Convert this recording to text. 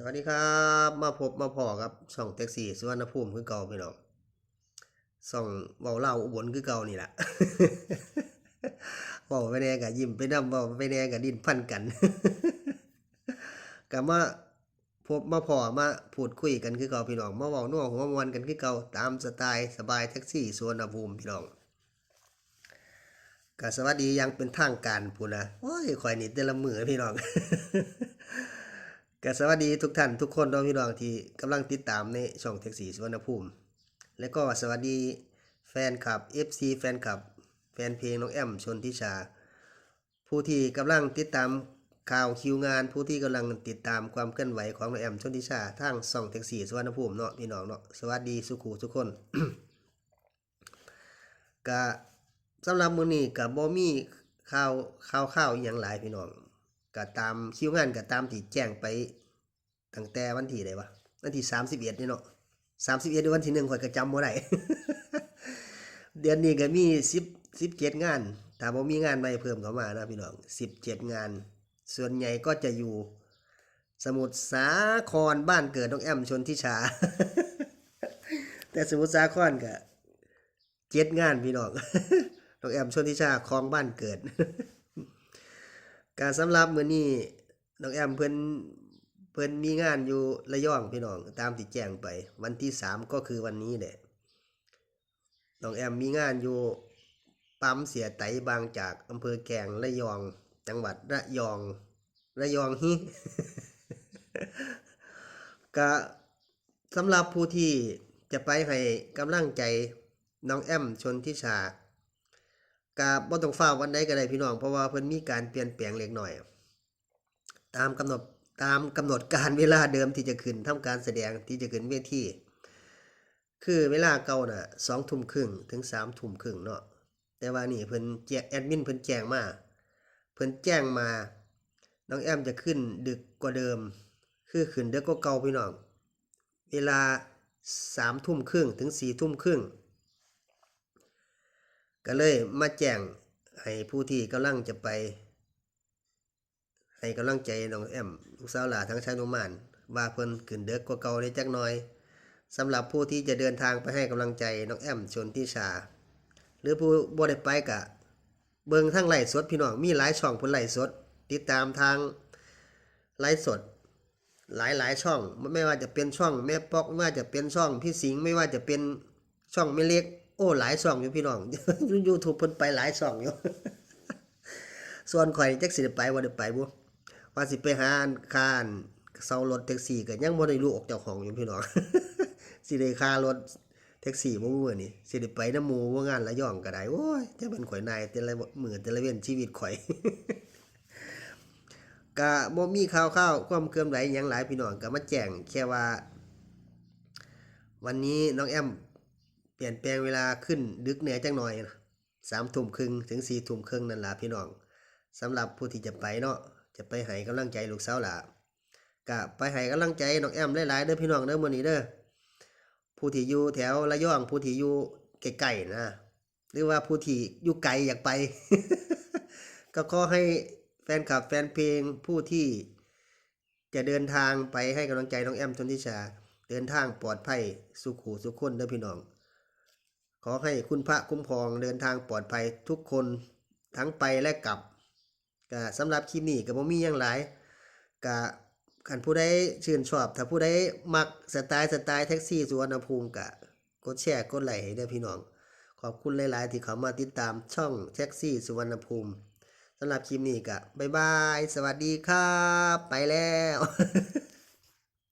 สวัสดีครับ มาพบมาพอกับช่องแท็กซี่สุวรรณภูมิคือเก่าพี่น้องช่องเว้าเล่าอุบลคือเก่านี่แหละเว้าไปแน่ก็ยิ้มไปนำเว้าไปแน่ก็ดิ้นพันกันก็มาพบมาพอมาพูดคุยกันคือเก่าพี่น้องมาเว้านัวหัวมวนกันคือเก่าตามสไตล์สบายแท็กซี่สุวรรณภูมิพี่น้องก็สวัสดียังเป็นทางการพูนนะโอ้ยข่อยนี่แต่ละมือพี่น้อง ก็สวัสดีทุกท่านทุกคนน้องพี่น้องที่กำลังติดตามในช่องแท็กซี่สุวรรณภูมิ และก็สวัสดีแฟนคลับ FC แฟนคลับ แฟนเพลงน้องแอมชนทิชา ผู้ที่กำลังติดตามข่าวคิวงาน ผู้ที่กำลังติดตามความเคลื่อนไหวของน้องแอมชนทิชาทางช่องแท็กซี่สุวรรณภูมิเนาะพี่น้องเนาะสวัสดีสุขูทุกคนก็สำหรับมื้อนี้ก็บ่มีข่าวข่าวข่าวอย่างหลายพี่น้อง ก็ตามคิวงานก็ตามที่แจ้งไปตั้งแต่วันที่ใดวะวันที่31นี่เนาะ31หรือวันที่1ข่อยก็จำบ่ได้เดือนนี้ก็มี10 17งานถ้าบ่มีงานใหม่เพิ่มเข้ามานะพี่น้อง17งาน ส่วนใหญ่ก็จะอยู่ สมุทรสาครบ้านเกิดน้องแอมชนทิชา แต่สมุทรสาครก็เจ็ดงานพี่น้องน้องแอมชนทิชาคลองบ้านเกิด การสำหรับมื้อนี้น้องแอมเพิ่นเพิ่นมีงานอยู่ระยองพี่น้องตามที่แจ้งไป วันที่สามก็คือวันนี้แหละน้องแอมมีงานอยู่ปั๊มเสียไตบางจากอำเภอแกงระยอง จังหวัดระยอง ระยองฮิก็สำหรับผู้ที่จะไปให้กำลังใจน้องแอมชนทิชา กะบ่ต้องฟ้าววันใดก็ได้พี่น้อง เพราะว่าเพิ่นมีการเปลี่ยนแปลงเล็กน้อย ตามกำหนดตามกำหนดการเวลาเดิมที่จะขึ้นทำการแสดงที่จะขึ้นเวทีคือเวลาเก่าน่ะสองทุ่มครึ่งถึงสามทุ่มครึ่งเนาะแต่ว่านี่เพิ่นแจ้งแอดมินเพิ่นแจ้งมาเพิ่นแจ้งมา น้องแอมจะขึ้นดึกกว่าเดิม คือขึ้นเดึกกว่าเก่าพี่น้อง เวลาสามทุ่มครึ่งถึงสี่ทุ่มครึ่ง ก็เลยมาแจ้งให้ผู้ที่กำลังจะไป ให้กำลังใจน้องแอมลูกสาวหลาทั้งชายนุมานว่าเพิ่นขึ้นเด็กกว่าเก่าได้จักหน่อยสำหรับผู้ที่จะเดินทางไปให้กำลังใจน้องแอมชนทิชา หรือผู้บ่ได้ไปกะ เบิงทางไหลสดพี่น้องมีหลายช่องเพิ่นไลฟ์สด ติดตามทางไลฟ์สด หลายหลายช่อง ไม่ว่าจะเป็นช่องแม่ปอกไม่ว่าจะเป็นช่องพี่สิงห์ไม่ว่าจะเป็นช่องแม่เล็ก โอ้หลายช่องอยู่พี่น้องยูทูบเพิ่นไปหลายช่องอยู่ส่วนข่อยแจักสิได้ไปบ่ได้ไปบ่ว่าสิไปหาค่าเซารถแท็กซี่ก็ยังบ่ได้รู้ออกเจ้าของอยู่พี่น้องสิได้ค่ารถแท็กซี่บ่มื้อนี้สิได้ไปนำหมู่ว่างานระยองก็ได้โอ้ยจะเป็นข่อยนายแต่ละมื้อแต่ละเว้นชีวิตข่อยก็บ่มีข่าวๆความเคลื่อนไหวหยังหลายพี่น้องก็มาแจ้งแค่ว่า วันนี้น้องแอม เปลี่ยนแปลงเวลาขึ้นดึกแหน่จังหน่อยนะสามทุ่มครึ่งถึงสี่ทุ่มครึ่งนั่นล่ะพี่น้องสำหรับผู้ที่จะไปเนาะจะไปให้กำลังใจลูกสาวล่ะก็ไปให้กำลังใจน้องแอมหลายๆเด้อพี่น้องเด้อมื้อนี้เด้อผู้ที่อยู่แถวระยองผู้ที่อยู่ใกลๆนะหรือว่าผู้ที่อยู่ไกลอยากไป ก็ขอให้แฟนคลับแฟนเพลงผู้ที่จะเดินทางไปให้กำลังใจน้องแอมชนทิชา เดินทางปลอดภัยสุขูสุขคนเด้อพี่น้อง ขอให้คุณพระคุ้มครองเดินทางปลอดภัยทุกคนทั้งไปและกลับก็สำหรับคลิปนี้ก็บ่มีหยังหลายก็คันผู้ใดชื่นชอบ ถ้าผู้ใดมักสไตล์สไตล์แท็กซี่สุวรรณภูมิก็กดแชร์กดไลค์ให้เด้อพี่น้อง ขอบคุณหลาย ๆ ที่เขามาติดตามช่องแท็กซี่สุวรรณภูมิสำหรับคลิปนี้ก็บ๊ายบาย สวัสดีครับ ไปแล้ว